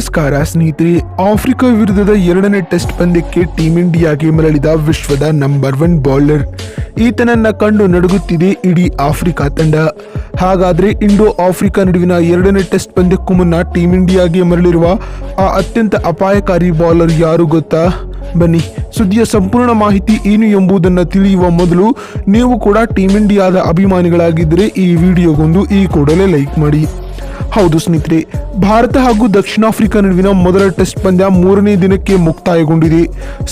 ನಮಸ್ಕಾರ ಸ್ನೇಹಿತರೆ, ಆಫ್ರಿಕಾ ವಿರುದ್ಧದ ಎರಡನೇ ಟೆಸ್ಟ್ ಪಂದ್ಯಕ್ಕೆ ಟೀಂ ಇಂಡಿಯಾಗೆ ಮರಳಿದ ವಿಶ್ವದ ನಂಬರ್ ಒನ್ ಬೌಲರ್ ಈತನನ್ನ ಕಂಡು ನಡುಗುತ್ತಿದೆ ಇಡೀ ಆಫ್ರಿಕಾ ತಂಡ. ಹಾಗಾದ್ರೆ ಇಂಡೋ ಆಫ್ರಿಕಾ ನಡುವಿನ ಎರಡನೇ ಟೆಸ್ಟ್ ಪಂದ್ಯಕ್ಕೂ ಮುನ್ನ ಟೀಂ ಇಂಡಿಯಾಗೆ ಮರಳಿರುವ ಆ ಅತ್ಯಂತ ಅಪಾಯಕಾರಿ ಬೌಲರ್ ಯಾರು ಗೊತ್ತಾ? ಬನ್ನಿ, ಸುದ್ದಿಯ ಸಂಪೂರ್ಣ ಮಾಹಿತಿ ಏನು ಎಂಬುದನ್ನು ತಿಳಿಯುವ ಮೊದಲು ನೀವು ಕೂಡ ಟೀಂ ಇಂಡಿಯಾದ ಅಭಿಮಾನಿಗಳಾಗಿದ್ದರೆ ಈ ವಿಡಿಯೋಗೊಂದು ಈ ಕೂಡಲೇ ಲೈಕ್ ಮಾಡಿ. ಹೌದು ಸ್ನೇಹಿತರೆ, ಭಾರತ ಹಾಗೂ ದಕ್ಷಿಣ ಆಫ್ರಿಕಾ ನಡುವಿನ ಮೊದಲ ಟೆಸ್ಟ್ ಪಂದ್ಯ ಮೂರನೇ ದಿನಕ್ಕೆ ಮುಕ್ತಾಯಗೊಂಡಿದೆ.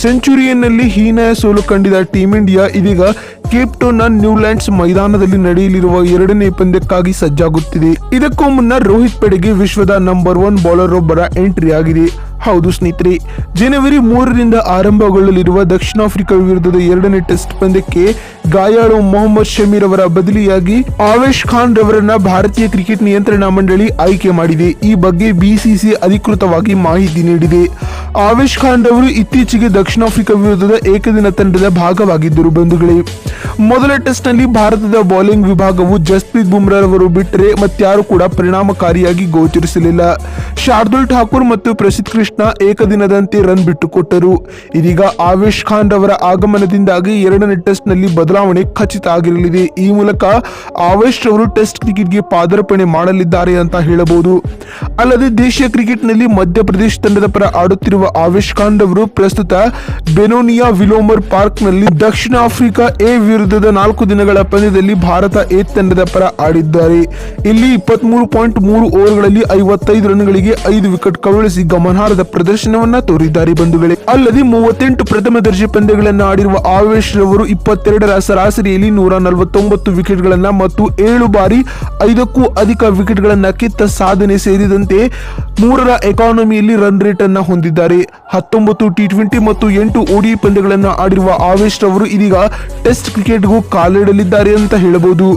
ಸೆಂಚುರಿಯನ್ನಲ್ಲಿ ಹೀನಾಯ ಸೋಲು ಕಂಡಿದ ಟೀಂ ಇಂಡಿಯಾ ಇದೀಗ ಕೇಪ್ ಟೌನ್ನ ನ್ಯೂಲ್ಯಾಂಡ್ಸ್ ಮೈದಾನದಲ್ಲಿ ನಡೆಯಲಿರುವ ಎರಡನೇ ಪಂದ್ಯಕ್ಕಾಗಿ ಸಜ್ಜಾಗುತ್ತಿದೆ. ಇದಕ್ಕೂ ಮುನ್ನ ರೋಹಿತ್ ಪಡೆಗೆ ವಿಶ್ವದ ನಂಬರ್ ಒನ್ ಬೌಲರ್ ಒಬ್ಬರ ಎಂಟ್ರಿ ಆಗಿದೆ ಹೌದು ಸ್ನೇಹಿತರೆ, ಜನವರಿ ಮೂರರಿಂದ ಆರಂಭಗೊಳ್ಳಲಿರುವ ದಕ್ಷಿಣ ಆಫ್ರಿಕಾ ವಿರುದ್ಧದ ಎರಡನೇ ಟೆಸ್ಟ್ ಪಂದ್ಯಕ್ಕೆ ಗಾಯಾಳು ಮೊಹಮ್ಮದ್ ಶಮೀರ್ ಅವರ ಬದಲಿಯಾಗಿ ಆವೇಶ್ ಖಾನ್ ರವರನ್ನ ಭಾರತೀಯ ಕ್ರಿಕೆಟ್ ನಿಯಂತ್ರಣ ಮಂಡಳಿ ಆಯ್ಕೆ ಮಾಡಿದೆ. ಈ ಬಗ್ಗೆ ಬಿಸಿಸಿ ಅಧಿಕೃತವಾಗಿ ಮಾಹಿತಿ ನೀಡಿದೆ. ಆವೇಶ್ ಖಾನ್ ರವರು ಇತ್ತೀಚೆಗೆ ದಕ್ಷಿಣ ಆಫ್ರಿಕಾ ವಿರುದ್ಧದ ಏಕದಿನ ತಂಡದ ಭಾಗವಾಗಿದ್ದರು ಬಂಧುಗಳೇ. ಮೊದಲ ಟೆಸ್ಟ್ನಲ್ಲಿ ಭಾರತದ ಬೌಲಿಂಗ್ ವಿಭಾಗವು ಜಸ್ಪ್ರೀತ್ ಬುಮ್ರಾ ಅವರು ಬಿಟ್ಟರೆ ಮತ್ತಾರು ಕೂಡ ಪರಿಣಾಮಕಾರಿಯಾಗಿ ಗೋಚರಿಸಲಿಲ್ಲ. ಶಾರ್ದುಲ್ ಠಾಕೂರ್ ಮತ್ತು ಪ್ರಸಿದ್ಧ ಕೃಷ್ಣ ಏಕದಿನದಂತೆ ರನ್ ಬಿಟ್ಟುಕೊಟ್ಟರು. ಇದೀಗ ಆವೇಶ್ ಖಾನ್ ರವರ ಆಗಮನದಿಂದಾಗಿ ಎರಡನೇ ಟೆಸ್ಟ್ನಲ್ಲಿ ಬದಲಾವಣೆ ಖಚಿತ ಆಗಿರಲಿದೆ. ಈ ಮೂಲಕ ಆವೇಶ್ ರವರು ಟೆಸ್ಟ್ ಕ್ರಿಕೆಟ್ಗೆ ಪಾದಾರ್ಪಣೆ ಮಾಡಲಿದ್ದಾರೆ ಅಂತ ಹೇಳಬಹುದು. ಅಲ್ಲದೆ ದೇಶೀಯ ಕ್ರಿಕೆಟ್ನಲ್ಲಿ ಮಧ್ಯಪ್ರದೇಶ ತಂಡದ ಪರ ಆಡುತ್ತಿರುವ ಆವೇಶ್ ಖಾನ್ ರವರು ಪ್ರಸ್ತುತ ಬೆನೋನಿಯಾ ವಿಲೋಮರ್ ಪಾರ್ಕ್ನಲ್ಲಿ ದಕ್ಷಿಣ ಆಫ್ರಿಕಾ ಎ ವಿರುದ್ಧದ ನಾಲ್ಕು ದಿನಗಳ ಪಂದ್ಯದಲ್ಲಿ ಭಾರತ ಎ ತಂಡದ ಪರ ಆಡಿದ್ದಾರೆ. ಇಲ್ಲಿ ಇಪ್ಪತ್ಮೂರು ಪಾಯಿಂಟ್ ಮೂರು ಓವರ್ಗಳಲ್ಲಿ ಐವತ್ತೈದು ರನ್ಗಳಿಗೆ ಐದು ವಿಕೆಟ್ ಕಬಳಿಸಿ ಗಮನಾರ್ಹದ ಪ್ರದರ್ಶನವನ್ನ ತೋರಿದ್ದಾರೆ ಬಂಧುಗಳೇ. ಅಲ್ಲದೆ ಮೂವತ್ತೆಂಟು ಪ್ರಥಮ ದರ್ಜೆ ಪಂದ್ಯಗಳನ್ನು ಆಡಿರುವ ಆವೇಶ್ ರವರು ಇಪ್ಪತ್ತೆರಡರ ಸರಾಸರಿಯಲ್ಲಿ ನೂರ ನಲವತ್ತೊಂಬತ್ತು ವಿಕೆಟ್ಗಳನ್ನ ಮತ್ತು ಏಳು ಬಾರಿ ಐದಕ್ಕೂ ಅಧಿಕ ವಿಕೆಟ್ಗಳನ್ನ ಕಿತ್ತ ಸಾಧನೆ ಸೇರಿದಂತೆ ಮೂರರ ಎಕಾನಮಿಯಲ್ಲಿ ರನ್ ರೇಟ್ ಅನ್ನ ಹೊಂದಿದ್ದಾರೆ. ಹತ್ತೊಂಬತ್ತು ಟಿ ಟ್ವೆಂಟಿ ಮತ್ತು ಎಂಟು ಓಡಿ ಪಂದ್ಯಗಳನ್ನು ಆಡಿರುವ ಆವೇಶ್ ರವರು ಇದೀಗ ಟೆಸ್ಟ್ ಕ್ರಿಕೆಟ್ಗೂ ಕಾಲಿಡಲಿದ್ದಾರೆ ಅಂತ ಹೇಳಬಹುದು.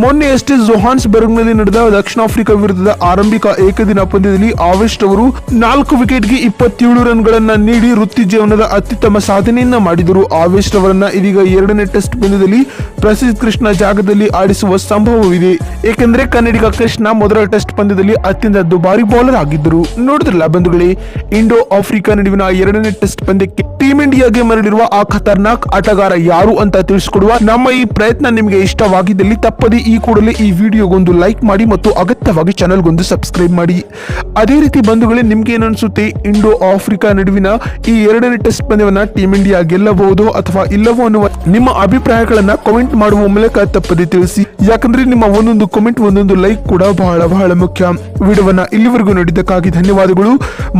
ಮೊನ್ನೆ ಅಷ್ಟೇ ಜೊಹಾನ್ಸ್ಬರ್ಗ್ನಲ್ಲಿ ನಡೆದ ದಕ್ಷಿಣ ಆಫ್ರಿಕಾ ವಿರುದ್ಧದ ಆರಂಭಿಕ ಏಕದಿನ ಪಂದ್ಯದಲ್ಲಿ ಆವೇಶ್ ಅವರು ನಾಲ್ಕು ವಿಕೆಟ್ಗೆ ಇಪ್ಪತ್ತೇಳು ರನ್ಗಳನ್ನ ನೀಡಿ ವೃತ್ತಿ ಜೀವನದ ಅತ್ಯುತ್ತಮ ಸಾಧನೆಯನ್ನ ಮಾಡಿದರು. ಆವೇಶ್ ಅವರನ್ನ ಇದೀಗ ಎರಡನೇ ಟೆಸ್ಟ್ ಪಂದ್ಯದಲ್ಲಿ ಪ್ರಸಿದ್ಧ ಕೃಷ್ಣ ಜಾಗದಲ್ಲಿ ಆಡಿಸುವ ಸಂಭವವಿದೆ. ಏಕೆಂದ್ರೆ ಕನ್ನಡಿಗ ಕೃಷ್ಣ ಮೊದಲ ಟೆಸ್ಟ್ ಪಂದ್ಯದಲ್ಲಿ ಅತ್ಯಂತ ದುಬಾರಿ ಬೌಲರ್ ಆಗಿದ್ದರು. ನೋಡಿದ್ರಲ್ಲ ಬಂಧುಗಳೇ, ಇಂಡೋ ಆಫ್ರಿಕಾ ನಡುವಿನ ಎರಡನೇ ಟೆಸ್ಟ್ ಪಂದ್ಯಕ್ಕೆ ಟೀಂ ಇಂಡಿಯಾಗೆ ಮರಳಿರುವ ಆ ಖತರ್ನಾಕ್ ಆಟಗಾರ ಯಾರು ಅಂತ ತಿಳಿಸಿಕೊಡುವ ನಮ್ಮ ಈ ಪ್ರಯತ್ನ ನಿಮಗೆ ಇಷ್ಟವಾಗಿದ್ದಲ್ಲಿ ತಪ್ಪದೆ ಈ ಕೂಡಲೇ ಈ ವಿಡಿಯೋಗೊಂದು ಲೈಕ್ ಮಾಡಿ ಮತ್ತು ಅಗತ್ಯವಾಗಿ ಚಾನಲ್ಗೊಂದು ಸಬ್ಸ್ಕ್ರೈಬ್ ಮಾಡಿ. ಅದೇ ರೀತಿ ಬಂಧುಗಳೇ, ನಿಮ್ಗೆ ಏನನ್ಸುತ್ತೆ? ಇಂಡೋ ಆಫ್ರಿಕಾ ನಡುವಿನ ಈ ಎರಡನೇ ಟೆಸ್ಟ್ ಪಂದ್ಯವನ್ನ ಟೀಮ್ ಇಂಡಿಯಾ ಗೆಲ್ಲಬಹುದು ಅಥವಾ ಇಲ್ಲವೋ ಅನ್ನುವ ನಿಮ್ಮ ಅಭಿಪ್ರಾಯಗಳನ್ನ ಕಮೆಂಟ್ ಮಾಡುವ ಮೂಲಕ ತಪ್ಪದೆ ತಿಳಿಸಿ. ಯಾಕಂದ್ರೆ ನಿಮ್ಮ ಒಂದೊಂದು ಕಮೆಂಟ್ ಒಂದೊಂದು ಲೈಕ್ ಕೂಡ ಬಹಳ ಬಹಳ ಮುಖ್ಯ. ವಿಡಿಯೋವನ್ನ ಇಲ್ಲಿವರೆಗೂ ನೋಡಿದ್ದಕ್ಕಾಗಿ ಧನ್ಯವಾದಗಳು.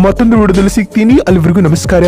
ಮತ್ತೊಂದು ವಿಡಿಯೋದಲ್ಲಿ ಸಿಗ್ತೀನಿ. ಅಲ್ಲಿವರೆಗೂ ನಮಸ್ಕಾರ.